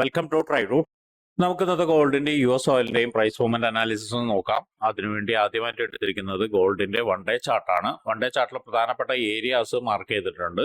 Welcome to try root നമുക്ക് ഇന്നത്തെ ഗോൾഡിന്റെ യു എസ് ഓയിലിന്റെയും പ്രൈസ് മൂവ്മെന്റ് അനാലിസിസും നോക്കാം. അതിനുവേണ്ടി ആദ്യമായിട്ട് എടുത്തിരിക്കുന്നത് ഗോൾഡിന്റെ വൺ ഡേ ചാർട്ടാണ് വൺ ഡേ ചാർട്ടിൽ പ്രധാനപ്പെട്ട ഏരിയാസ് മാർക്ക് ചെയ്തിട്ടുണ്ട്.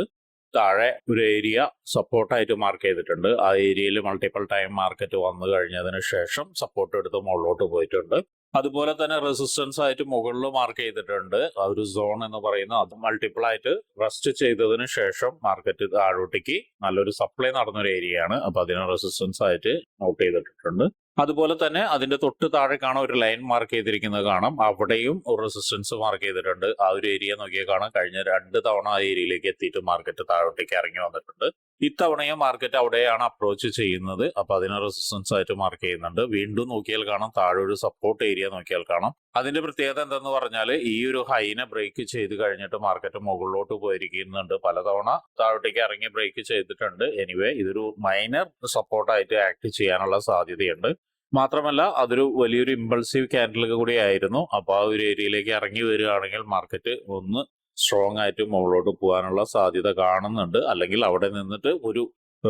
താഴെ ഒരു ഏരിയ സപ്പോർട്ടായിട്ട് മാർക്ക് ചെയ്തിട്ടുണ്ട്. ആ ഏരിയയിൽ മൾട്ടിപ്പിൾ ടൈം മാർക്കറ്റ് വന്നു കഴിഞ്ഞതിന് ശേഷം സപ്പോർട്ട് എടുത്ത് മുകളിലോട്ട് പോയിട്ടുണ്ട്. അതുപോലെ തന്നെ റെസിസ്റ്റൻസ് ആയിട്ട് മുകളിൽ മാർക്ക് ചെയ്തിട്ടുണ്ട്. ആ ഒരു സോൺ എന്ന് പറയുന്ന അത് മൾട്ടിപ്പിൾ ആയിട്ട് റെസ്റ്റ് ചെയ്തതിന് ശേഷം മാർക്കറ്റ് താഴോട്ടേക്ക് നല്ലൊരു സപ്ലൈ നടന്നൊരു ഏരിയയാണ് അപ്പൊ അതിന് റെസിസ്റ്റൻസ് ആയിട്ട് നോട്ട് ചെയ്തിട്ടുണ്ട്. അതുപോലെ തന്നെ അതിന്റെ തൊട്ട് താഴെ കാണാൻ ഒരു ലൈൻ മാർക്ക് ചെയ്തിരിക്കുന്നത് കാണാം. അവിടെയും റെസിസ്റ്റൻസ് മാർക്ക് ചെയ്തിട്ടുണ്ട്. ആ ഒരു ഏരിയ നോക്കിയാൽ കാണാം. കഴിഞ്ഞ രണ്ട് തവണ ആ ഏരിയയിലേക്ക് എത്തിയിട്ട് മാർക്കറ്റ് താഴോട്ടേക്ക് ഇറങ്ങി വന്നിട്ടുണ്ട്. ഇത്തവണയും മാർക്കറ്റ് അവിടെയാണ് അപ്രോച്ച് ചെയ്യുന്നത്. അപ്പൊ അതിന് റെസിസ്റ്റൻസ് ആയിട്ട് മാർക്ക് ചെയ്യുന്നുണ്ട്. വീണ്ടും നോക്കിയാൽ കാണാം. താഴെ ഒരു സപ്പോർട്ട് ഏരിയ നോക്കിയാൽ കാണാം. അതിന്റെ പ്രത്യേകത എന്തെന്ന് പറഞ്ഞാൽ ഈ ഒരു ഹൈനെ ബ്രേക്ക് ചെയ്ത് കഴിഞ്ഞിട്ട് മാർക്കറ്റ് മുകളിലോട്ട് പോയിരിക്കുന്നുണ്ട്. പലതവണ താഴോട്ടേക്ക് ഇറങ്ങി ബ്രേക്ക് ചെയ്തിട്ടുണ്ട്. എനിവേ ഇതൊരു മൈനർ സപ്പോർട്ടായിട്ട് ആക്ട് ചെയ്യാനുള്ള സാധ്യതയുണ്ട്. മാത്രമല്ല അതൊരു വലിയൊരു ഇമ്പൾസീവ് ക്യാൻഡിൽ കൂടി ആയിരുന്നു. അപ്പൊ ആ ഒരു ഏരിയയിലേക്ക് ഇറങ്ങി വരികയാണെങ്കിൽ മാർക്കറ്റ് ഒന്ന് സ്ട്രോങ് ആയിട്ട് മുകളിലോട്ട് പോകാനുള്ള സാധ്യത കാണുന്നുണ്ട്. അല്ലെങ്കിൽ അവിടെ നിന്നിട്ട് ഒരു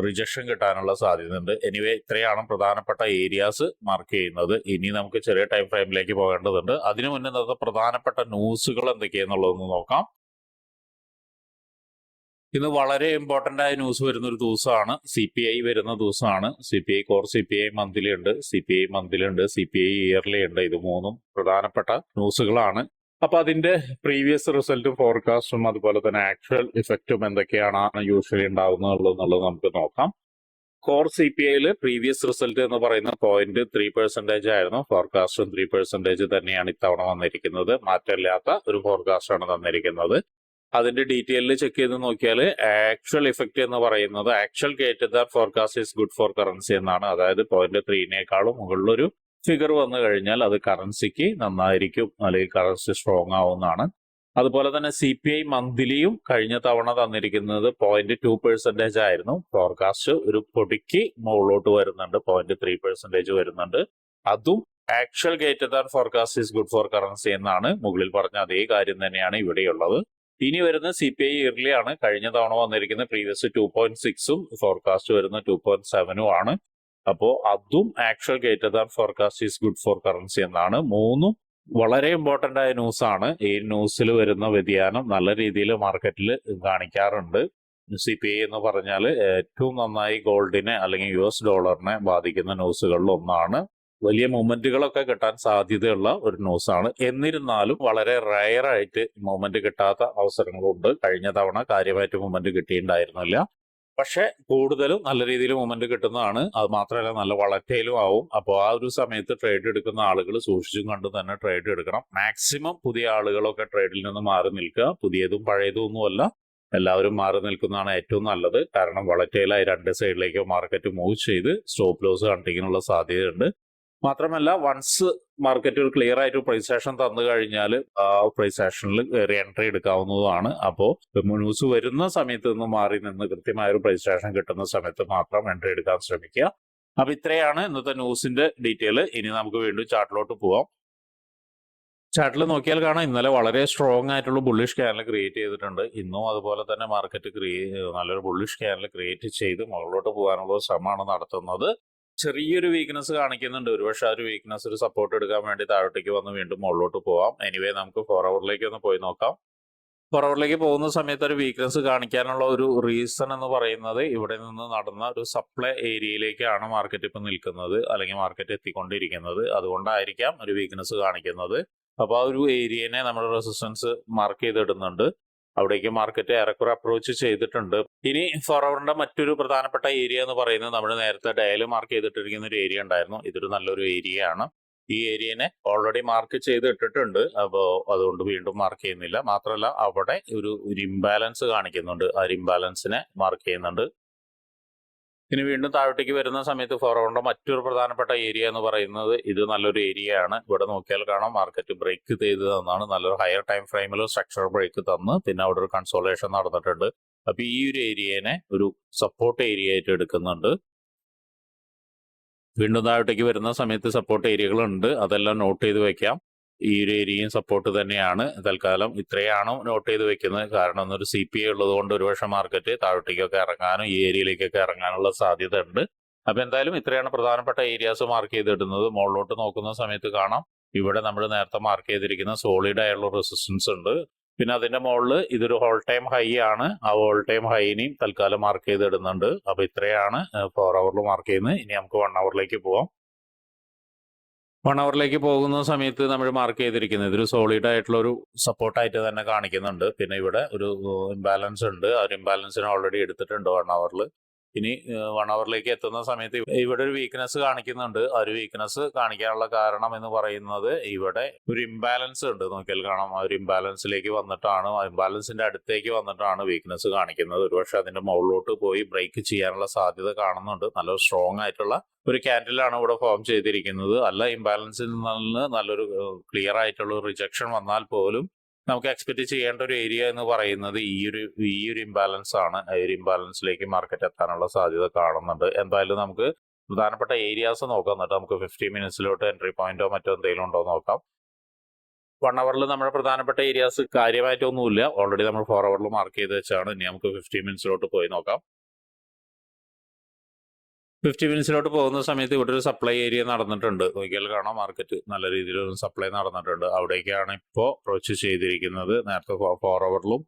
റിജക്ഷൻ കിട്ടാനുള്ള സാധ്യതയുണ്ട്. എനിവേ ഇത്രയാണ് പ്രധാനപ്പെട്ട ഏരിയാസ് മാർക്ക് ചെയ്യുന്നത്. ഇനി നമുക്ക് ചെറിയ ടൈം ഫ്രെയിമിലേക്ക് പോകേണ്ടതുണ്ട്. അതിനു മുന്നേ നമുക്ക് പ്രധാനപ്പെട്ട ന്യൂസുകൾ എന്തൊക്കെയാന്നുള്ളതൊന്ന് നോക്കാം. ഇന്ന് വളരെ ഇമ്പോർട്ടന്റ് ആയ ന്യൂസ് വരുന്ന ഒരു ദിവസമാണ്. സി പി ഐ വരുന്ന ദിവസമാണ്. C P I core C P I monthly ഉണ്ട്. സി പി ഐ മന്ത്ലി ഉണ്ട്. സി പി ഐ ഇയർലി ഉണ്ട്. ഇത് മൂന്നും പ്രധാനപ്പെട്ട ന്യൂസുകളാണ് അപ്പൊ അതിന്റെ പ്രീവിയസ് റിസൾട്ടും ഫോർകാസ്റ്റും അതുപോലെ തന്നെ ആക്ച്വൽ ഇഫക്റ്റും എന്തൊക്കെയാണ് യൂഷ്വലി ഉണ്ടാകുന്നത് എന്നുള്ളത് നമുക്ക് നോക്കാം. കോർ സി പി ഐയിൽ പ്രീവിയസ് റിസൾട്ട് എന്ന് പറയുന്ന പോയിന്റ് ത്രീ പെർസെന്റേജ് ആയിരുന്നു. ഫോർകാസ്റ്റും ത്രീ പെർസെന്റേജ് തന്നെയാണ് ഇത്തവണ വന്നിരിക്കുന്നത്. മാറ്റമില്ലാത്ത ഒരു ഫോർകാസ്റ്റ് ആണ് തന്നിരിക്കുന്നത്. അതിന്റെ ഡീറ്റെയിലിൽ ചെക്ക് ചെയ്ത് നോക്കിയാൽ ആക്ച്വൽ ഇഫക്റ്റ് എന്ന് പറയുന്നത് actual greater the forecast is good for currency എന്നാണ്. അതായത് പോയിന്റ് ത്രീനേക്കാളും മുകളിലൊരു ഫിഗർ വന്നു കഴിഞ്ഞാൽ അത് കറൻസിക്ക് നന്നായിരിക്കും അല്ലെങ്കിൽ കറൻസി സ്ട്രോങ് ആവുന്നതാണ്. അതുപോലെ തന്നെ സി പി ഐ മന്ത്ലിയും കഴിഞ്ഞ തവണ തന്നിരിക്കുന്നത് പോയിന്റ് ടു പെർസെന്റേജ് ആയിരുന്നു. ഫോർകാസ്റ്റ് ഒരു പൊടിക്ക് മുകളിലോട്ട് വരുന്നുണ്ട്. പോയിന്റ് ത്രീ പെർസെന്റേജ് വരുന്നുണ്ട്. അതും actual greater than forecast is good for currency എന്നാണ് മുകളിൽ പറഞ്ഞ അതേ കാര്യം തന്നെയാണ് ഇവിടെയുള്ളത്. ഇനി വരുന്ന സി പി ഐ ഇയർലി ആണ്. കഴിഞ്ഞ തവണ വന്നിരിക്കുന്ന പ്രീവിയസ് ടു പോയിന്റ് സിക്സും ഫോർകാസ്റ്റ് വരുന്ന ടു പോയിന്റ് സെവനും ആണ്. അപ്പോ അതും actual greater than forecast is good for currency എന്നാണ്. മൂന്നും വളരെ ഇമ്പോർട്ടന്റ് ആയ ന്യൂസ് ആണ്. ഈ ന്യൂസിൽ വരുന്ന വ്യതിയാനം നല്ല രീതിയിൽ മാർക്കറ്റിൽ കാണിക്കാറുണ്ട്. സി പി ഐ എന്ന് പറഞ്ഞാൽ ഏറ്റവും നന്നായി ഗോൾഡിനെ അല്ലെങ്കിൽ യു എസ് ഡോളറിനെ ബാധിക്കുന്ന ന്യൂസുകളിൽ ഒന്നാണ്. വലിയ മൂവ്മെന്റുകളൊക്കെ കിട്ടാൻ സാധ്യതയുള്ള ഒരു ന്യൂസ് ആണ്. എന്നിരുന്നാലും വളരെ റയറായിട്ട് മൂവ്മെന്റ് കിട്ടാത്ത അവസരങ്ങളുണ്ട്. കഴിഞ്ഞ തവണ കാര്യമായിട്ട് മൂവ്മെന്റ് കിട്ടിയിട്ടുണ്ടായിരുന്നില്ല. പക്ഷെ കൂടുതലും നല്ല രീതിയിൽ മൂവ്മെന്റ് കിട്ടുന്നതാണ്. അത് മാത്രമല്ല നല്ല വളറ്റയിലും ആവും. അപ്പോൾ ആ ഒരു സമയത്ത് ട്രേഡ് എടുക്കുന്ന ആളുകൾ സൂക്ഷിച്ചും കണ്ടും തന്നെ ട്രേഡ് എടുക്കണം. മാക്സിമം പുതിയ ആളുകളൊക്കെ ട്രേഡിൽ നിന്ന് മാറി നിൽക്കുക. പുതിയതും പഴയതും ഒന്നുമല്ല എല്ലാവരും മാറി നിൽക്കുന്നതാണ് ഏറ്റവും നല്ലത്. കാരണം വളറ്റയിലായി രണ്ട് സൈഡിലേക്ക് മാർക്കറ്റ് മൂവ് ചെയ്ത് സ്റ്റോപ്പ് ലോസ് കണ്ടിങ്ങിനുള്ള സാധ്യതയുണ്ട്. മാത്രമല്ല വൺസ് മാർക്കറ്റ് ഒരു ക്ലിയർ ആയിട്ട് പ്രൈസ് ആക്ഷൻ തന്നു കഴിഞ്ഞാൽ ആ പ്രൈസ് ആക്ഷനിൽ കയറി എൻട്രി എടുക്കാവുന്നതാണ്. അപ്പോൾ ന്യൂസ് വരുന്ന സമയത്ത് നിന്ന് മാറി നിന്ന് കൃത്യമായ ഒരു പ്രൈസ് ആക്ഷൻ കിട്ടുന്ന സമയത്ത് മാത്രം എൻട്രി എടുക്കാൻ ശ്രമിക്കുക. അപ്പൊ ഇത്രയാണ് ഇന്നത്തെ ന്യൂസിന്റെ ഡീറ്റെയിൽ ഇനി നമുക്ക് വീണ്ടും ചാർട്ടിലോട്ട് പോവാം. ചാർട്ടിൽ നോക്കിയാൽ കാണാം ഇന്നലെ വളരെ സ്ട്രോങ് ആയിട്ടുള്ള ബുള്ളിഷ് ക്യാനൽ ക്രിയേറ്റ് ചെയ്തിട്ടുണ്ട്. ഇന്നും അതുപോലെ തന്നെ മാർക്കറ്റ് ക്രിയേ നല്ലൊരു ബുള്ളിഷ് ക്യാനൽ ക്രിയേറ്റ് ചെയ്ത് മുകളിലോട്ട് പോകാനുള്ള ശ്രമമാണ് നടത്തുന്നത്. ചെറിയൊരു വീക്ക്നെസ് കാണിക്കുന്നുണ്ട്. ഒരുപക്ഷെ ആ ഒരു വീക്ക്നെസ് ഒരു സപ്പോർട്ട് എടുക്കാൻ വേണ്ടി താഴോട്ടേക്ക് വന്ന് വീണ്ടും മുകളിലോട്ട് പോവാം. എനിവേ നമുക്ക് ഫോർ അവറിലേക്ക് ഒന്ന് പോയി നോക്കാം. ഫോർ അവറിലേക്ക് പോകുന്ന സമയത്ത് ഒരു വീക്ക്നെസ് കാണിക്കാനുള്ള ഒരു റീസൺ എന്ന് പറയുന്നത് ഇവിടെ നിന്ന് നടന്ന ഒരു സപ്ലൈ ഏരിയയിലേക്കാണ് മാർക്കറ്റ് ഇപ്പം നിൽക്കുന്നത് അല്ലെങ്കിൽ മാർക്കറ്റ് എത്തിക്കൊണ്ടിരിക്കുന്നത്. അതുകൊണ്ടായിരിക്കാം ഒരു വീക്ക്നെസ് കാണിക്കുന്നത്. അപ്പോൾ ആ ഒരു ഏരിയനെ നമ്മൾ റെസിസ്റ്റൻസ് മാർക്ക് ചെയ്തിടുന്നുണ്ട്. അവിടേക്ക് മാർക്കറ്റ് ഏറെക്കുറെ അപ്രോച്ച് ചെയ്തിട്ടുണ്ട്. ഇനി ഫോറവറിന്റെ മറ്റൊരു പ്രധാനപ്പെട്ട ഏരിയ എന്ന് പറയുന്നത് നമ്മൾ നേരത്തെ ഡയൽ മാർക്ക് ചെയ്തിട്ടിരിക്കുന്ന ഒരു ഏരിയ ഉണ്ടായിരുന്നു. ഇതൊരു നല്ലൊരു ഏരിയ ആണ്. ഈ ഏരിയനെ ഓൾറെഡി മാർക്ക് ചെയ്ത് ഇട്ടിട്ടുണ്ട് അപ്പോൾ അതുകൊണ്ട് വീണ്ടും മാർക്ക് ചെയ്യുന്നില്ല. മാത്രമല്ല അവിടെ ഒരു ഒരു ഇംബാലൻസ് കാണിക്കുന്നുണ്ട്. ആ ഒരു ഇംബാലൻസിനെ മാർക്ക് ചെയ്യുന്നുണ്ട്. ഇനി വീണ്ടും താഴോട്ടേക്ക് വരുന്ന സമയത്ത് ഫോറോണ്ട മറ്റൊരു പ്രധാനപ്പെട്ട ഏരിയ എന്ന് പറയുന്നത് ഇത് നല്ലൊരു ഏരിയ ആണ്. ഇവിടെ നോക്കിയാൽ കാണാം മാർക്കറ്റ് ബ്രേക്ക് ചെയ്ത് തന്നാണ്. നല്ലൊരു ഹയർ ടൈം ഫ്രെയിമിൽ സ്ട്രക്ചർ ബ്രേക്ക് തന്ന്. പിന്നെ അവിടെ ഒരു കൺസോളേഷൻ നടന്നിട്ടുണ്ട്. അപ്പൊ ഈ ഒരു ഏരിയനെ ഒരു സപ്പോർട്ട് ഏരിയ ആയിട്ട് എടുക്കുന്നുണ്ട്. വീണ്ടും താഴോട്ടേക്ക് വരുന്ന സമയത്ത് സപ്പോർട്ട് ഏരിയകളുണ്ട് അതെല്ലാം നോട്ട് ചെയ്ത് വെക്കാം. ഈ ഒരു ഏരിയയും സപ്പോർട്ട് തന്നെയാണ്. തൽക്കാലം ഇത്രയാണ് നോട്ട് ചെയ്ത് വെക്കുന്നത്. കാരണം എന്നൊരു സി പി ഐ ഉള്ളത് കൊണ്ട് ഒരുപക്ഷെ മാർക്കറ്റ് താഴോട്ടേക്കൊക്കെ ഇറങ്ങാനും ഈ ഏരിയയിലേക്കൊക്കെ ഇറങ്ങാനുള്ള സാധ്യത ഉണ്ട്. അപ്പൊ എന്തായാലും ഇത്രയാണ് പ്രധാനപ്പെട്ട ഏരിയാസ് മാർക്ക് ചെയ്തിടുന്നത്. മുകളിലോട്ട് നോക്കുന്ന സമയത്ത് കാണാം. ഇവിടെ നമ്മൾ നേരത്തെ മാർക്ക് ചെയ്തിരിക്കുന്ന സോളിഡ് ആയുള്ള റെസിസ്റ്റൻസ് ഉണ്ട്. പിന്നെ അതിന്റെ മുകളിൽ ഇതൊരു ഹോൾ ടൈം ഹൈ ആണ്. ആ ഹോൾ ടൈം ഹൈനെയും തൽക്കാലം മാർക്ക് ചെയ്തിടുന്നുണ്ട്. അപ്പൊ ഇത്രയാണ് ഫോർ അവറിൽ മാർക്ക് ചെയ്യുന്നത്. ഇനി നമുക്ക് വൺ അവറിലേക്ക് പോവാം. വൺ അവറിലേക്ക് പോകുന്ന സമയത്ത് നമ്മൾ മാർക്ക് ചെയ്തിരിക്കുന്നത്. ഇതൊരു സോളിഡ് ആയിട്ടുള്ള ഒരു സപ്പോർട്ടായിട്ട് തന്നെ കാണിക്കുന്നുണ്ട്. പിന്നെ ഇവിടെ ഒരു ഇംബാലൻസ് ഉണ്ട്. ആ ഒരു ഇംബാലൻസിനെ ഓൾറെഡി എടുത്തിട്ടുണ്ട് വൺ അവറിൽ ഇനി വൺ അവറിലേക്ക് എത്തുന്ന സമയത്ത് ഇവിടെ ഒരു വീക്ക്നെസ് കാണിക്കുന്നുണ്ട്. ആ ഒരു വീക്ക്നെസ് കാണിക്കാനുള്ള കാരണം എന്ന് പറയുന്നത് ഇവിടെ ഒരു ഇംബാലൻസ് ഉണ്ട്. നോക്കിയാൽ കാണാം. ആ ഒരു ഇംബാലൻസിലേക്ക് വന്നിട്ടാണ് ആ ഇംബാലൻസിന്റെ അടുത്തേക്ക് വന്നിട്ടാണ് വീക്ക്നെസ് കാണിക്കുന്നത്. ഒരുപക്ഷെ അതിന്റെ മുകളിലോട്ട് പോയി ബ്രേക്ക് ചെയ്യാനുള്ള സാധ്യത കാണുന്നുണ്ട്. നല്ല സ്ട്രോങ് ആയിട്ടുള്ള ഒരു ക്യാൻഡിലാണ് ഇവിടെ ഫോം ചെയ്തിരിക്കുന്നത്. അല്ല ഇംബാലൻസിൽ നിന്ന് നല്ലൊരു ക്ലിയർ ആയിട്ടുള്ള റിജക്ഷൻ വന്നാൽ പോലും നമുക്ക് എക്സ്പെക്ട് ചെയ്യേണ്ട ഒരു ഏരിയ എന്ന് പറയുന്നത് ഈ ഒരു ഈ ഒരു ഇംബാലൻസ് ആണ്. ഈ ഒരു ഇംബാലൻസിലേക്ക് മാർക്കറ്റ് എത്താനുള്ള സാധ്യത കാണുന്നുണ്ട്. എന്തായാലും നമുക്ക് പ്രധാനപ്പെട്ട ഏരിയാസ് നോക്കാം. എന്നിട്ട് നമുക്ക് ഫിഫ്റ്റി മിനിറ്റ്സിലോട്ട് എൻട്രി പോയിന്റോ മറ്റോ എന്തെങ്കിലും ഉണ്ടോ നോക്കാം. വൺ അവറിൽ നമ്മുടെ പ്രധാനപ്പെട്ട ഏരിയാസ് കാര്യമായിട്ടൊന്നുമില്ല. ഓൾറെഡി നമ്മൾ ഫോർ അവറിൽ മാർക്ക് ചെയ്ത് വെച്ചാണ്. ഇനി നമുക്ക് ഫിഫ്റ്റി മിനിറ്റ്സിലോട്ട് പോയി നോക്കാം. ഫിഫ്റ്റി മിനിറ്റ്സിലോട്ട് പോകുന്ന സമയത്ത് ഇവിടെ ഒരു സപ്ലൈ ഏരിയ നടന്നിട്ടുണ്ട്. നോക്കിയാൽ കാണാം മാർക്കറ്റ് നല്ല രീതിയിൽ ഒരു സപ്ലൈ നടന്നിട്ടുണ്ട്. അവിടേക്കാണ് ഇപ്പോൾ അപ്രോച്ച് ചെയ്തിരിക്കുന്നത്. നേരത്തെ ഫോർ അവറിലും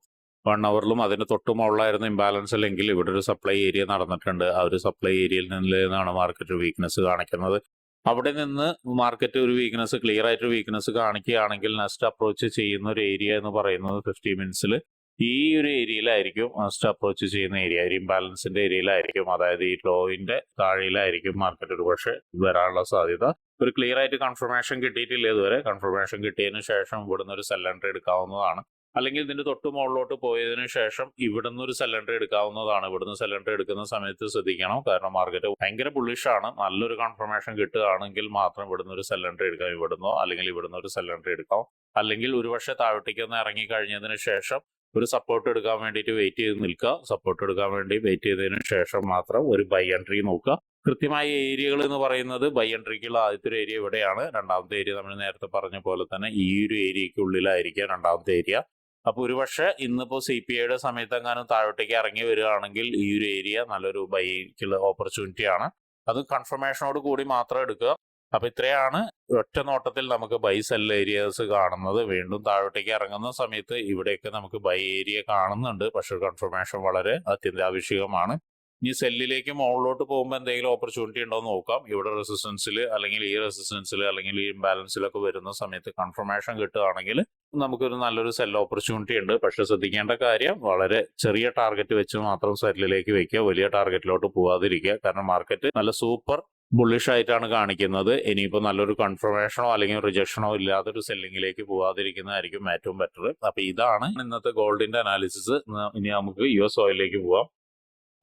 വൺ അവറിലും അതിന് തൊട്ട് മുകളിലായിരുന്നു ഇംബാലൻസ് അല്ലെങ്കിൽ ഇവിടെ ഒരു സപ്ലൈ ഏരിയ നടന്നിട്ടുണ്ട്. ആ ഒരു സപ്ലൈ ഏരിയയിൽ നിന്നാണ് മാർക്കറ്റ് വീക്ക്നെസ് കാണിക്കുന്നത്. അവിടെ നിന്ന് മാർക്കറ്റ് ഒരു വീക്ക്നെസ് ക്ലിയർ ആയിട്ട് വീക്ക്നെസ് കാണിക്കുകയാണെങ്കിൽ നെക്സ്റ്റ് അപ്രോച്ച് ചെയ്യുന്ന ഒരു ഏരിയ എന്ന് പറയുന്നത് ഫിഫ്റ്റി മിനിറ്റ്സിൽ ഈ ഒരു ഏരിയയിലായിരിക്കും നെക്സ്റ്റ് അപ്രോച്ച് ചെയ്യുന്ന ഏരിയ ഒരു ഇംബാലൻസിന്റെ ഏരിയയിലായിരിക്കും. അതായത് ഈ ലോയിന്റെ താഴെയിലായിരിക്കും മാർക്കറ്റ് ഒരു പക്ഷേ വരാനുള്ള സാധ്യത. ഒരു ക്ലിയർ ആയിട്ട് കൺഫർമേഷൻ കിട്ടിയിട്ടില്ല ഇതുവരെ. കൺഫർമേഷൻ കിട്ടിയതിനു ശേഷം ഇവിടുന്ന് ഒരു സെല്ലൻട്രി എടുക്കാവുന്നതാണ്. അല്ലെങ്കിൽ ഇതിന്റെ തൊട്ട് മുകളിലോട്ട് പോയതിനു ശേഷം ഇവിടുന്ന് ഒരു സെല്ലൻട്രി എടുക്കാവുന്നതാണ്. ഇവിടുന്ന് സെല്ലൻട്രി എടുക്കുന്ന സമയത്ത് ശ്രദ്ധിക്കണം. കാരണം മാർക്കറ്റ് ഭയങ്കര ബുള്ളിഷാണ് നല്ലൊരു കൺഫർമേഷൻ കിട്ടുകയാണെങ്കിൽ മാത്രം ഇവിടുന്ന് ഒരു സെല്ലൻട്രി എടുക്കാം. ഇവിടുന്നോ അല്ലെങ്കിൽ ഇവിടുന്ന് ഒരു സെല്ലൻഡർ എടുക്കാം. അല്ലെങ്കിൽ ഒരുപക്ഷെ താഴോട്ടേക്ക് ഒന്ന് ഇറങ്ങി കഴിഞ്ഞതിന് ശേഷം ഒരു സപ്പോർട്ട് എടുക്കാൻ വേണ്ടിയിട്ട് വെയിറ്റ് ചെയ്ത് നിൽക്കുക. സപ്പോർട്ട് എടുക്കാൻ വേണ്ടി വെയിറ്റ് ചെയ്തതിന് ശേഷം മാത്രം ഒരു ബൈ എൻട്രി നോക്കുക. കൃത്യമായ ഏരിയകൾ എന്ന് പറയുന്നത് ബൈ എൻട്രിക്കുള്ള ആദ്യത്തെ ഒരു ഏരിയ ഇവിടെയാണ്. രണ്ടാമത്തെ ഏരിയ നമ്മൾ നേരത്തെ പറഞ്ഞ പോലെ തന്നെ ഈ ഒരു ഏരിയക്കുള്ളിലായിരിക്കാം രണ്ടാമത്തെ ഏരിയ അപ്പോൾ ഒരുപക്ഷെ ഇന്നിപ്പോൾ സി പി ഐയുടെ സമയത്ത് എങ്ങാനും താഴോട്ടേക്ക് ഇറങ്ങി വരികയാണെങ്കിൽ ഈ ഒരു ഏരിയ നല്ലൊരു ബൈക്കുള്ള ഓപ്പർച്യൂണിറ്റി ആണ്. അത് കൺഫർമേഷനോട് കൂടി മാത്രം എടുക്കുക. അപ്പൊ ഇത്രയാണ് ഒറ്റ നോട്ടത്തിൽ നമുക്ക് ബൈ സെൽ ഏരിയസ് കാണുന്നത്. വീണ്ടും താഴോട്ടേക്ക് ഇറങ്ങുന്ന സമയത്ത് ഇവിടെയൊക്കെ നമുക്ക് ബൈ ഏരിയ കാണുന്നുണ്ട്. പക്ഷെ കൺഫർമേഷൻ വളരെ അത്യന്താപേക്ഷികമാണ്. ഇനി സെല്ലിലേക്ക് മുകളിലോട്ട് പോകുമ്പോൾ എന്തെങ്കിലും ഓപ്പർച്യൂണിറ്റി ഉണ്ടോ എന്ന് നോക്കാം. ഇവിടെ റെസിസ്റ്റൻസിൽ അല്ലെങ്കിൽ ഈ റെസിസ്റ്റൻസിൽ അല്ലെങ്കിൽ ഈ ഇംബാലൻസിലൊക്കെ വരുന്ന സമയത്ത് കൺഫർമേഷൻ കിട്ടുകയാണെങ്കിൽ നമുക്കൊരു നല്ലൊരു സെൽ ഓപ്പർച്യൂണിറ്റി ഉണ്ട്. പക്ഷെ ശ്രദ്ധിക്കേണ്ട കാര്യം വളരെ ചെറിയ ടാർഗറ്റ് വെച്ച് മാത്രം സെല്ലിലേക്ക് വെക്കുക. വലിയ ടാർഗറ്റിലോട്ട് പോവാതിരിക്കുക. കാരണം മാർക്കറ്റ് നല്ല സൂപ്പർ ബുള്ളിഷ് ആയിട്ടാണ് കാണിക്കുന്നത്. ഇനിയിപ്പോൾ നല്ലൊരു കൺഫർമേഷനോ അല്ലെങ്കിൽ റിജക്ഷനോ ഇല്ലാത്തൊരു സെല്ലിങ്ങിലേക്ക് പോവാതിരിക്കുന്നതായിരിക്കും ഏറ്റവും ബെറ്റർ അപ്പൊ ഇതാണ് ഇന്നത്തെ ഗോൾഡിന്റെ അനാലിസിസ് ഇനി നമുക്ക് യു എസ് ഓയിലേക്ക് പോവാം.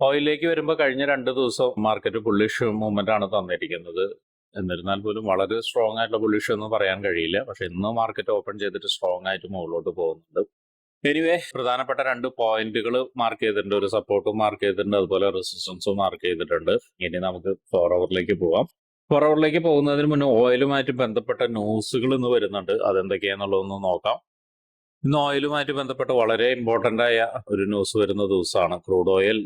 ഓയിലിലേക്ക് വരുമ്പോൾ കഴിഞ്ഞ രണ്ട് ദിവസം മാർക്കറ്റ് ബുള്ളിഷ് മൂവ്മെന്റ് ആണ് തന്നിരിക്കുന്നത്. എന്നിരുന്നാൽ പോലും വളരെ സ്ട്രോങ് ആയിട്ടുള്ള ബുള്ളിഷ് എന്ന് പറയാൻ കഴിയില്ല. പക്ഷെ ഇന്ന് മാർക്കറ്റ് ഓപ്പൺ ചെയ്തിട്ട് സ്ട്രോങ് ആയിട്ട് മുകളിലോട്ട് പോകുന്നുണ്ട്. എനിവേ പ്രധാനപ്പെട്ട രണ്ട് പോയിന്റുകൾ മാർക്ക് ചെയ്തിട്ടുണ്ട്. ഒരു സപ്പോർട്ടും മാർക്ക് ചെയ്തിട്ടുണ്ട്. അതുപോലെ റെസിസ്റ്റൻസും മാർക്ക് ചെയ്തിട്ടുണ്ട്. ഇനി നമുക്ക് ഫോർ അവറിലേക്ക് പോവാം. ഫോർ അവറിലേക്ക് പോകുന്നതിന് മുന്നേ ഓയിലുമായിട്ട് ബന്ധപ്പെട്ട ന്യൂസുകൾ ഇന്ന് വരുന്നുണ്ട്. അതെന്തൊക്കെയാന്നുള്ളതൊന്ന് നോക്കാം. ഇന്ന് ഓയിലുമായിട്ട് ബന്ധപ്പെട്ട് വളരെ ഇമ്പോർട്ടന്റ് ആയ ഒരു ന്യൂസ് വരുന്ന ദിവസമാണ്. ക്രൂഡ് ഓയിൽ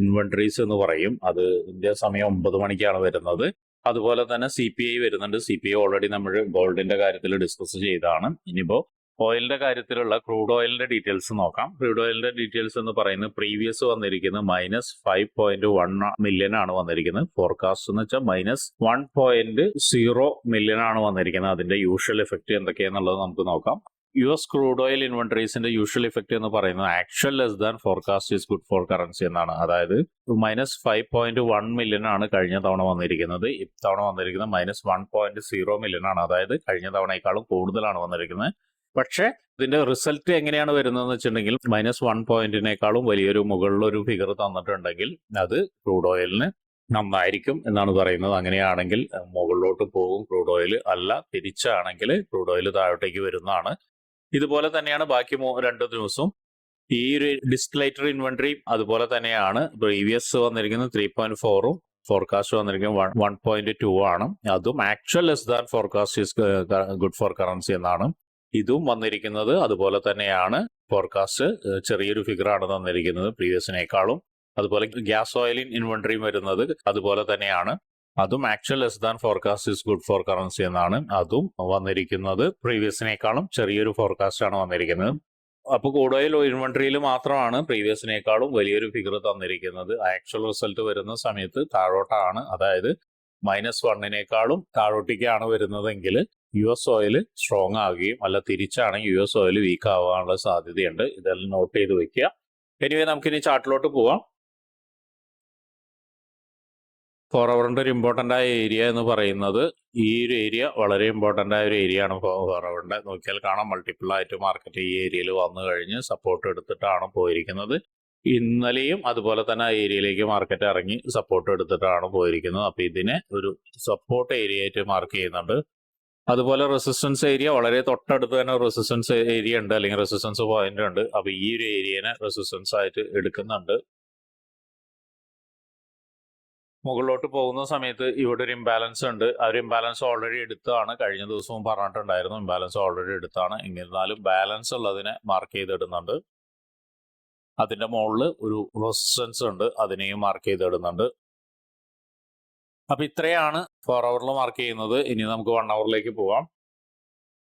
ഇൻവെൻട്രീസ് എന്ന് പറയും. അത് ഇന്ത്യ സമയം ഒമ്പത് മണിക്കാണ് വരുന്നത്. അതുപോലെ തന്നെ സി പി ഐ വരുന്നുണ്ട്. സി പി ഐ ഓൾറെഡി നമ്മൾ ഗോൾഡിന്റെ കാര്യത്തിൽ ഡിസ്കസ് ചെയ്താണ്. ഇനിയിപ്പോ ഓയിലിന്റെ കാര്യത്തിലുള്ള ക്രൂഡ് ഓയിലിന്റെ ഡീറ്റെയിൽസ് നോക്കാം. ക്രൂഡ് ഓയിലിന്റെ ഡീറ്റെയിൽസ് എന്ന് പറയുന്നത് പ്രീവിയസ് വന്നിരിക്കുന്നത് minus five point one million ആണ് വന്നിരിക്കുന്നത്. ഫോർകാസ്റ്റ് എന്ന് വെച്ചാൽ minus one point zero million ആണ് വന്നിരിക്കുന്നത്. അതിന്റെ യൂഷ്വൽ എഫക്റ്റ് എന്തൊക്കെയാന്നുള്ളത് നമുക്ക് നോക്കാം. യു എസ് ക്രൂഡ് ഓയിൽ ഇൻവെന്ററീസിന്റെ യൂഷ്വൽ ഇഫക്റ്റ് എന്ന് പറയുന്നത് actual less than forecast is good for currency എന്നാണ്. അതായത് minus five point one million ആണ് കഴിഞ്ഞ തവണ വന്നിരിക്കുന്നത്. ഇത്തവണ വന്നിരിക്കുന്നത് minus one point zero million ആണ്. അതായത് കഴിഞ്ഞ തവണയേക്കാളും കൂടുതലാണ് വന്നിരിക്കുന്നത്. പക്ഷേ ഇതിന്റെ റിസൾട്ട് എങ്ങനെയാണ് വരുന്നതെന്ന് വെച്ചിട്ടുണ്ടെങ്കിൽ മൈനസ് വൺ പോയിന്റിനേക്കാളും വലിയൊരു മുകളിലൊരു ഫിഗർ തന്നിട്ടുണ്ടെങ്കിൽ അത് ക്രൂഡ് ഓയിലിന് നന്നായിരിക്കും എന്നാണ് പറയുന്നത്. അങ്ങനെയാണെങ്കിൽ മുകളിലോട്ട് പോകും. ക്രൂഡ് ഓയിൽ അല്ല തിരിച്ചാണെങ്കിൽ ക്രൂഡ് ഓയിൽ താഴോട്ടേക്ക് വരുന്നതാണ്. ഇതുപോലെ തന്നെയാണ് ബാക്കി രണ്ട് ദിവസവും. ഈ ഒരു ഡിസ്റ്റിലേറ്റർ ഇൻവെന്ററി അതുപോലെ തന്നെയാണ്. പ്രീവിയസ് വന്നിരിക്കുന്നത് ത്രീ പോയിന്റ് ഫോറും ഫോർകാസ്റ്റ് വന്നിരിക്കുന്നത് വൺ പോയിന്റ് ടു ആണ്. അതും actual less than forecast is good for currency എന്നാണ്. ഇതും വന്നിരിക്കുന്നത് അതുപോലെ തന്നെയാണ് ഫോർകാസ്റ്റ് ചെറിയൊരു ഫിഗറാണ് തന്നിരിക്കുന്നത് പ്രീവിയസിനേക്കാളും അതുപോലെ ഗ്യാസ് ഓയിലിൻ ഇൻവെന്ററിയും വരുന്നത് അതുപോലെ തന്നെയാണ്. അതും actual less than forecast is good for currency എന്നാണ് അതും വന്നിരിക്കുന്നത് പ്രീവിയസിനേക്കാളും ചെറിയൊരു ഫോർകാസ്റ്റ് ആണ് വന്നിരിക്കുന്നത്. അപ്പൊ കൂടുതൽ ഇൻവെന്ററിയിൽ മാത്രമാണ് പ്രീവിയസിനേക്കാളും വലിയൊരു ഫിഗർ തന്നിരിക്കുന്നത്. ആക്ച്വൽ റിസൾട്ട് വരുന്ന സമയത്ത് താഴോട്ടാണ്. അതായത് മൈനസ് വണ്ണിനേക്കാളും താഴോട്ടേക്കാണ് വരുന്നതെങ്കിൽ യു എസ് ഓയിൽ സ്ട്രോങ് ആവുകയും അല്ല തിരിച്ചാണെങ്കിൽ യു എസ് ഓയിൽ വീക്ക് ആവാനുള്ള സാധ്യതയുണ്ട്. ഇതെല്ലാം നോട്ട് ചെയ്ത് വെക്കുക. എനിവേ നമുക്കിനി ചാർട്ടിലോട്ട് പോവാം. ഫോർ അവറിന്റെ ഒരു ഇമ്പോർട്ടന്റ് ആയ ഏരിയ എന്ന് പറയുന്നത് ഈ ഒരു ഏരിയ വളരെ ഇമ്പോർട്ടന്റ് ആയ ഒരു ഏരിയ ആണ് ഫോർ അവറിന്റെ നോക്കിയാൽ കാണാം മൾട്ടിപ്പിൾ ആയിട്ട് മാർക്കറ്റ് ഈ ഏരിയയിൽ വന്നു കഴിഞ്ഞ് സപ്പോർട്ട് എടുത്തിട്ടാണ് പോയിരിക്കുന്നത്. ഇന്നലെയും അതുപോലെ തന്നെ ആ ഏരിയയിലേക്ക് മാർക്കറ്റ് ഇറങ്ങി സപ്പോർട്ട് എടുത്തിട്ടാണ് പോയിരിക്കുന്നത്. അപ്പോൾ ഇതിനെ ഒരു സപ്പോർട്ട് ഏരിയ ആയിട്ട് മാർക്ക് ചെയ്യുന്നുണ്ട്. അതുപോലെ റെസിസ്റ്റൻസ് ഏരിയ വളരെ തൊട്ടടുത്ത് തന്നെ റെസിസ്റ്റൻസ് ഏരിയ ഉണ്ട് അല്ലെങ്കിൽ റെസിസ്റ്റൻസ് പോയിന്റ് ഉണ്ട്. അപ്പൊ ഈ ഒരു ഏരിയനെ റെസിസ്റ്റൻസ് ആയിട്ട് എടുക്കുന്നുണ്ട്. മുകളിലോട്ട് പോകുന്ന സമയത്ത് ഇവിടെ ഒരു ഇംബാലൻസ് ഉണ്ട്. ആ ഒരു ഇംബാലൻസ് ഓൾറെഡി എടുത്താണ്. കഴിഞ്ഞ ദിവസവും പറഞ്ഞിട്ടുണ്ടായിരുന്നു ഇംബാലൻസ് ഓൾറെഡി എടുത്താണ്. എന്നിരുന്നാലും ബാലൻസ് ഉള്ളതിനെ മാർക്ക് ചെയ്തിടുന്നുണ്ട്. അതിന്റെ മുകളിൽ ഒരു റെസിസ്റ്റൻസ് ഉണ്ട് അതിനെയും മാർക്ക് ചെയ്തിടുന്നുണ്ട്. അപ്പൊ ഇത്രയാണ് ഫോർ അവറിൽ മാർക്ക് ചെയ്യുന്നത്. ഇനി നമുക്ക് വൺ അവറിലേക്ക് പോവാം.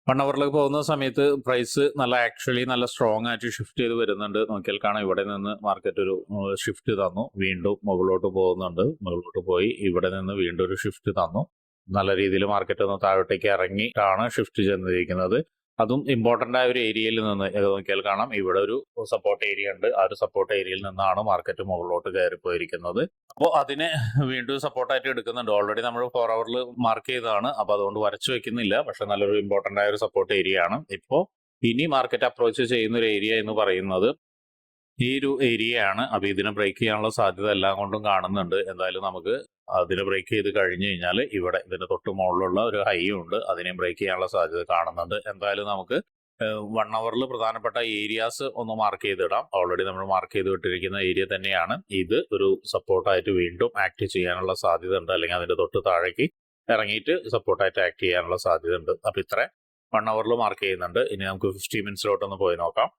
വൺ അവറിലേക്ക് പോകുന്ന സമയത്ത് പ്രൈസ് നല്ല ആക്ച്വലി നല്ല സ്ട്രോങ് ആയിട്ട് ഷിഫ്റ്റ് ചെയ്ത് വരുന്നുണ്ട്. നോക്കിയാൽ കാണാം ഇവിടെ നിന്ന് മാർക്കറ്റ് ഒരു ഷിഫ്റ്റ് തന്നു. വീണ്ടും മുകളിലോട്ട് പോകുന്നുണ്ട്. മുകളിലോട്ട് പോയി ഇവിടെ നിന്ന് വീണ്ടും ഒരു ഷിഫ്റ്റ് തന്നു. നല്ല രീതിയിൽ മാർക്കറ്റ് ഒന്ന് താഴോട്ടേക്ക് ഇറങ്ങിയിട്ടാണ് ഷിഫ്റ്റ് ചെന്നിരിക്കുന്നത്. അതും ഇമ്പോർട്ടന്റ് ആയ ഒരു ഏരിയയിൽ നിന്ന് നോക്കിയാൽ കാണാം. ഇവിടെ ഒരു സപ്പോർട്ട് ഏരിയ ഉണ്ട്. ആ ഒരു സപ്പോർട്ട് ഏരിയയിൽ നിന്നാണ് മാർക്കറ്റ് മുകളിലോട്ട് കയറി പോയിരിക്കുന്നത് അപ്പോൾ അതിനെ വീണ്ടും സപ്പോർട്ടായിട്ട് എടുക്കുന്നുണ്ട്. ഓൾറെഡി നമ്മൾ ഫോർ അവറിൽ മാർക്ക് ചെയ്തതാണ്. അപ്പോൾ അതുകൊണ്ട് വരച്ചു വെക്കുന്നില്ല. പക്ഷെ നല്ലൊരു ഇമ്പോർട്ടന്റ് ആയ ഒരു സപ്പോർട്ട് ഏരിയ ആണ്. ഇപ്പോൾ ഇനി മാർക്കറ്റ് അപ്രോച്ച് ചെയ്യുന്ന ഒരു ഏരിയ എന്ന് പറയുന്നത് ഈ ഒരു ഏരിയയാണ് ആണ്. അപ്പൊ ഇതിനെ ബ്രേക്ക് ചെയ്യാനുള്ള സാധ്യത എല്ലാം കൊണ്ടും കാണുന്നുണ്ട്. എന്തായാലും നമുക്ക് അതിനെ ബ്രേക്ക് ചെയ്ത് കഴിഞ്ഞു കഴിഞ്ഞാൽ ഇവിടെ ഇതിന്റെ തൊട്ട് മുകളിലുള്ള ഒരു ഹൈ ഉണ്ട്. അതിനെയും ബ്രേക്ക് ചെയ്യാനുള്ള സാധ്യത കാണുന്നുണ്ട്. എന്തായാലും നമുക്ക് വൺ അവറിൽ പ്രധാനപ്പെട്ട ഏരിയാസ് ഒന്ന് മാർക്ക് ചെയ്തിടാം. ഓൾറെഡി നമ്മൾ മാർക്ക് ചെയ്ത് വിട്ടിരിക്കുന്ന ഏരിയ തന്നെയാണ്. ഇത് ഒരു സപ്പോർട്ടായിട്ട് വീണ്ടും ആക്ട് ചെയ്യാനുള്ള സാധ്യത ഉണ്ട് അല്ലെങ്കിൽ അതിന്റെ തൊട്ട് താഴേക്ക് ഇറങ്ങിയിട്ട് സപ്പോർട്ടായിട്ട് ആക്ട് ചെയ്യാനുള്ള സാധ്യത ഉണ്ട് അപ്പൊ ഇത്ര. വൺ അവറിൽ മാർക്ക് ചെയ്യുന്നുണ്ട്. ഇനി നമുക്ക് ഫിഫ്റ്റി മിനിറ്റ്സിലോട്ടൊന്ന് പോയി നോക്കാം.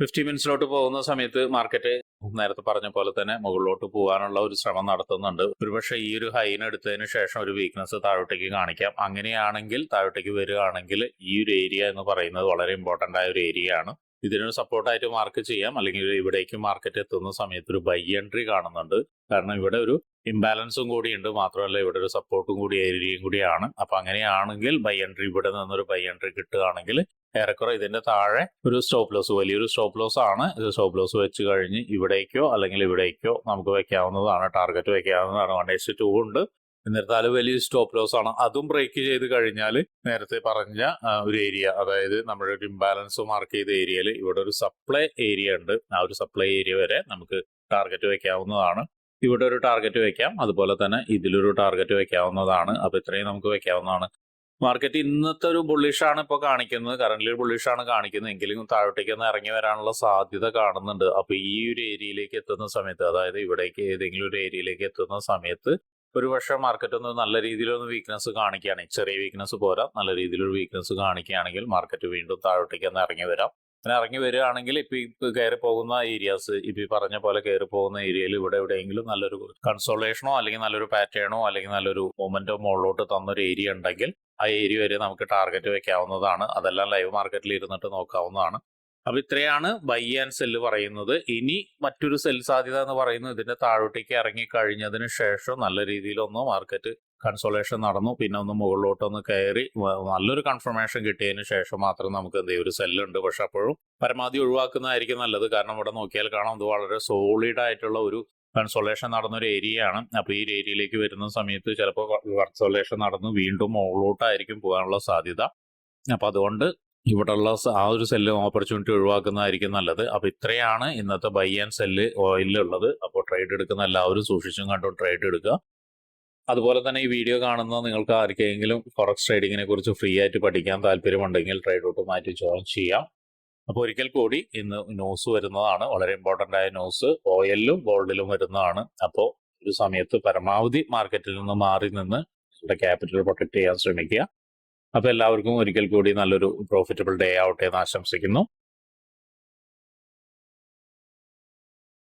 ഫിഫ്റ്റി മിനിറ്റ്സിലോട്ട് പോകുന്ന സമയത്ത് മാർക്കറ്റ് നേരത്തെ പറഞ്ഞ പോലെ തന്നെ മുകളിലോട്ട് പോകാനുള്ള ഒരു ശ്രമം നടത്തുന്നുണ്ട്. ഒരുപക്ഷെ ഈ ഒരു ഹൈന് എടുത്തതിന് ശേഷം ഒരു വീക്ക്നെസ് താഴോട്ടേക്ക് കാണിക്കാം. അങ്ങനെയാണെങ്കിൽ താഴോട്ടേക്ക് വരികയാണെങ്കിൽ ഈ ഒരു ഏരിയ എന്ന് പറയുന്നത് വളരെ ഇമ്പോർട്ടന്റ് ആയ ഒരു ഏരിയ ആണ്. ഇതിനൊരു സപ്പോർട്ടായിട്ട് മാർക്ക് ചെയ്യാം. അല്ലെങ്കിൽ ഇവിടേക്ക് മാർക്കറ്റ് എത്തുന്ന സമയത്ത് ഒരു ബൈ എൻട്രി കാണുന്നുണ്ട്. കാരണം ഇവിടെ ഒരു ഇംബാലൻസും കൂടിയുണ്ട്. മാത്രമല്ല ഇവിടെ ഒരു സപ്പോർട്ടും കൂടി ഏരിയയും കൂടിയാണ്. അപ്പൊ അങ്ങനെയാണെങ്കിൽ ബൈ എൻട്രി ഇവിടെ നിന്നൊരു ബൈ എൻട്രി കിട്ടുകയാണെങ്കിൽ ഏറെക്കുറെ ഇതിന്റെ താഴെ ഒരു സ്റ്റോപ്പ് ലോസ് വലിയൊരു സ്റ്റോപ്പ് ലോസ് ആണ്. ഇത് സ്റ്റോപ്പ് ലോസ് വെച്ച് കഴിഞ്ഞ് ഇവിടേക്കോ അല്ലെങ്കിൽ ഇവിടേക്കോ നമുക്ക് വെക്കാവുന്നതാണ് ടാർഗറ്റ് വെക്കാവുന്നതാണ്. വൺ എസ് ടു ഉണ്ട്. എന്നിരുന്നാലും വലിയ സ്റ്റോപ്പ് ലോസ് ആണ്. അതും ബ്രേക്ക് ചെയ്ത് കഴിഞ്ഞാൽ നേരത്തെ പറഞ്ഞ ഒരു ഏരിയ അതായത് നമ്മുടെ ഒരു ഇംബാലൻസ് മാർക്ക് ചെയ്ത ഏരിയയിൽ ഇവിടെ ഒരു സപ്ലൈ ഏരിയ ഉണ്ട്. ആ ഒരു സപ്ലൈ ഏരിയ വരെ നമുക്ക് ടാർഗറ്റ് വെക്കാവുന്നതാണ്. ഇവിടെ ഒരു ടാർഗറ്റ് വെക്കാം. അതുപോലെ തന്നെ ഇതിലൊരു ടാർഗറ്റ് വെക്കാവുന്നതാണ്. അപ്പൊ ഇത്രയും നമുക്ക് വെക്കാവുന്നതാണ്. മാർക്കറ്റ് ഇന്നത്തെ ഒരു ബുള്ളിഷാണ് ഇപ്പോൾ കാണിക്കുന്നത്. കറന്റ് ബുള്ളിഷാണ് കാണിക്കുന്നത്. എങ്കിലും താഴോട്ടേക്ക് ഒന്ന് ഇറങ്ങി വരാനുള്ള സാധ്യത കാണുന്നുണ്ട്. അപ്പൊ ഈ ഒരു ഏരിയയിലേക്ക് എത്തുന്ന സമയത്ത് അതായത് ഇവിടേക്ക് ഏതെങ്കിലും ഒരു ഏരിയയിലേക്ക് എത്തുന്ന സമയത്ത് ഒരു പക്ഷേ മാർക്കറ്റ് ഒന്ന് നല്ല രീതിയിലൊന്ന് വീക്ക്നെസ് കാണിക്കുകയാണെങ്കിൽ ചെറിയ വീക്ക്നെസ് പോരാ നല്ല രീതിയിലൊരു വീക്ക്നെസ് കാണിക്കുകയാണെങ്കിൽ മാർക്കറ്റ് വീണ്ടും താഴോട്ടേക്ക് ഒന്ന് ഇറങ്ങി വരാം. അങ്ങനെ ഇറങ്ങി വരികയാണെങ്കിൽ ഇപ്പൊ കയറി പോകുന്ന ഏരിയാസ് ഇപ്പൊ പറഞ്ഞ പോലെ കയറി പോകുന്ന ഏരിയയിൽ ഇവിടെ എവിടെയെങ്കിലും നല്ലൊരു കൺസോളേഷനോ അല്ലെങ്കിൽ നല്ലൊരു പാറ്റേണോ അല്ലെങ്കിൽ നല്ലൊരു മൊമെന്റോ മുകളിലോട്ട് തന്നൊരു ഏരിയ ഉണ്ടെങ്കിൽ ആ ഏരിയ വരെ നമുക്ക് ടാർഗറ്റ് വെക്കാവുന്നതാണ്. അതെല്ലാം ലൈവ് മാർക്കറ്റിൽ ഇരുന്നിട്ട് നോക്കാവുന്നതാണ്. അപ്പൊ ഇത്രയാണ് ബൈ ആൻഡ് സെല്ല് പറയുന്നത്. ഇനി മറ്റൊരു സെൽ സാധ്യത എന്ന് പറയുന്നത് ഇതിന്റെ താഴോട്ടേക്ക് ഇറങ്ങി കഴിഞ്ഞതിന് ശേഷം നല്ല രീതിയിലൊന്ന് മാർക്കറ്റ് കൺസോളേഷൻ നടന്നു. പിന്നെ ഒന്ന് മുകളിലോട്ടൊന്ന് കയറി. നല്ലൊരു കൺഫർമേഷൻ കിട്ടിയതിന് ശേഷം മാത്രം നമുക്ക് എന്ത് ഒരു സെല്ലുണ്ട് പക്ഷെ അപ്പോഴും പരമാവധി ഒഴിവാക്കുന്നതായിരിക്കും നല്ലത്. കാരണം ഇവിടെ നോക്കിയാൽ കാണാം ഇത് വളരെ സോളിഡ് ആയിട്ടുള്ള ഒരു കൺസോളേഷൻ നടന്നൊരു ഏരിയ ആണ്. അപ്പൊ ഈ ഏരിയയിലേക്ക് വരുന്ന സമയത്ത് ചിലപ്പോൾ കൺസോളേഷൻ നടന്ന് വീണ്ടും മുകളിലോട്ടായിരിക്കും പോകാനുള്ള സാധ്യത. അപ്പൊ അതുകൊണ്ട് ഇവിടെയുള്ള ആ ഒരു സെല്ല് ഓപ്പർച്യൂണിറ്റി ഒഴിവാക്കുന്നതായിരിക്കും നല്ലത്. അപ്പൊ ഇത്രയാണ് ഇന്നത്തെ ബൈ ആൻഡ് സെല്ല് ഓയിലുള്ളത് അപ്പോൾ ട്രേഡ് എടുക്കുന്ന എല്ലാവരും സൂക്ഷിച്ചും കണ്ടും ട്രേഡ് എടുക്കുക. അതുപോലെ തന്നെ ഈ വീഡിയോ കാണുന്ന നിങ്ങൾക്ക് ആർക്കെങ്കിലും ഫോറക്സ് ട്രേഡിങ്ങിനെ കുറിച്ച് ഫ്രീ ആയിട്ട് പഠിക്കാൻ താല്പര്യമുണ്ടെങ്കിൽ ട്രേഡ് ഓട്ടോമാറ്റിക് മാറ്റി ജോയിൻ ചെയ്യാം. അപ്പോൾ ഒരിക്കൽ കൂടി ഇന്ന് ന്യൂസ് വരുന്നതാണ്. വളരെ ഇമ്പോർട്ടന്റ് ആയ ന്യൂസ് ഓയിലും ഗോൾഡിലും വരുന്നതാണ്. അപ്പോൾ ഒരു സമയത്ത് പരമാവധി മാർക്കറ്റിൽ നിന്ന് മാറി നിന്ന് നിങ്ങളുടെ ക്യാപിറ്റൽ പ്രൊട്ടക്ട് ചെയ്യാൻ ശ്രമിക്കുക. അപ്പോൾ എല്ലാവർക്കും ഒരിക്കൽ കൂടി നല്ലൊരു പ്രോഫിറ്റബിൾ ഡേ ആവട്ടെ എന്ന് ആശംസിക്കുന്നു.